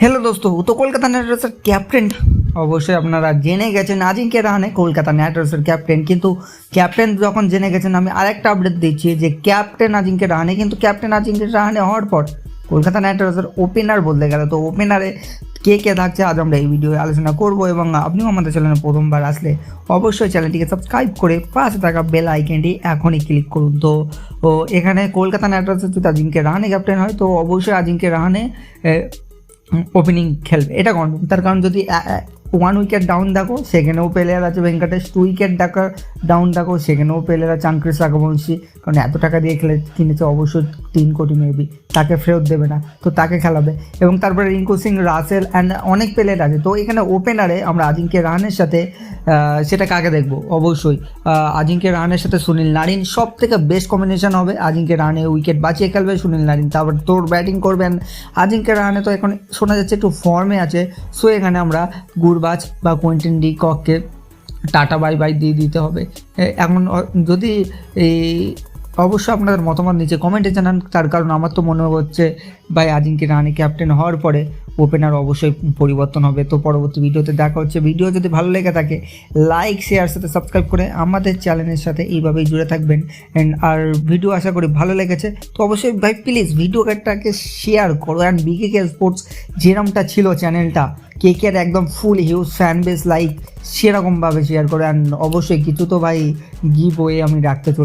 Hello দোস্ত তো Kolkata night রাইডার্সের ক্যাপ্টেন অবশ্যই আপনারা জেনে গেছেন আজিঙ্কে রাহানে কলকাতা নাইট রাইডার্সের ক্যাপ্টেন কিন্তু ক্যাপ্টেন যখন জেনে গেছেন, আমি আরেকটা আপডেট দিচ্ছি যে ক্যাপ্টেন আজিঙ্কে রাহানে কিন্তু ক্যাপ্টেন আজিঙ্কে রাহানে হওয়ার পর কলকাতা নাইট রাইডার্সের ওপেনার বদলে গেল। তো ওপেনারে কে কে থাকছে আজ আমরা এই ভিডিওয়ে আলোচনা করব এবং আপনিও আমাদের চ্যানেলে প্রথমবার আসলে অবশ্যই চ্যানেলটিকে সাবস্ক্রাইব করে পাশে থাকা বেল আইকনটি এখনই ক্লিক করুন। তো, ও, এখানে কলকাতা নাইট রাইডার্সের যদি আজিঙ্কে রাহানে ক্যাপ্টেন হয়, তো অবশ্যই আজিঙ্কে রাহানে ওপেনিং খেলবে। এটা কনফার্ম। তার কারণ যদি ওয়ান উইকেট ডাউন দেখো, সেখানেও প্লেয়ার আছে ভেঙ্কটেশ। টু উইকেট ডাকা ডাউন দেখো, সেখানেও প্লেয়ার আছে আঙ্ক্রিস রাঘবংশী। কারণ এত টাকা দিয়ে খেলে, কিনেছে, অবশ্যই তিন কোটি মেবি তাকে ফেরত দেবে না, তো তাকে খেলাবে। এবং তারপরে রিঙ্কু সিং, রাসেল অ্যান্ড অনেক প্লেয়ার আছে। তো এখানে ওপেনারে আমরা আজিঙ্কে রানের সাথে সেটা কাকে দেখব, অবশ্যই। আজিঙ্কে রানের সাথে সুনীল নারিন সব থেকে বেস্ট কম্বিনেশন হবে আজিঙ্কে রানে উইকেট বাঁচিয়ে খেলবে সুনীল নারিন। তারপর তোর ব্যাটিং করবেন। আজিঙ্কে রানে তো এখন শোনা যাচ্ছে একটু ফর্মে আছে। সো এখানে আমরা গুরবাজ বা কোয়েন্টিন ডি কককে টাটা বাই বাই দিয়ে দিতে হবে। এখন যদি এই অবশ্যই আপনাদের মতামত নিচে কমেন্টে জানান। তার কারণ আমার তো মনে হচ্ছে, ভাই আজিঙ্কে রানি ক্যাপ্টেন হওয়ার পরে ওপেনার অবশ্যই পরিবর্তন হবে। তো পরবর্তী ভিডিওতে দেখা হচ্ছে। ভিডিও যদি ভালো লেগে থাকে লাইক শেয়ার সাথে সাবস্ক্রাইব করে আমাদের চ্যানেলের সাথে এইভাবেই জুড়ে থাকবেন। অ্যান্ড আর ভিডিও আশা করি ভালো লেগেছে। তো অবশ্যই ভাই প্লিজ ভিডিওটাকে শেয়ার করো। অ্যান্ড বিকে কে স্পোর্টস যেরমটা ছিল চ্যানেলটা কে কে একদম full huge fan base like সেরকমভাবে শেয়ার করো। অ্যান্ড অবশ্যই কিছু তো ভাই গিভ ওয়ে আমি রাখতে চলে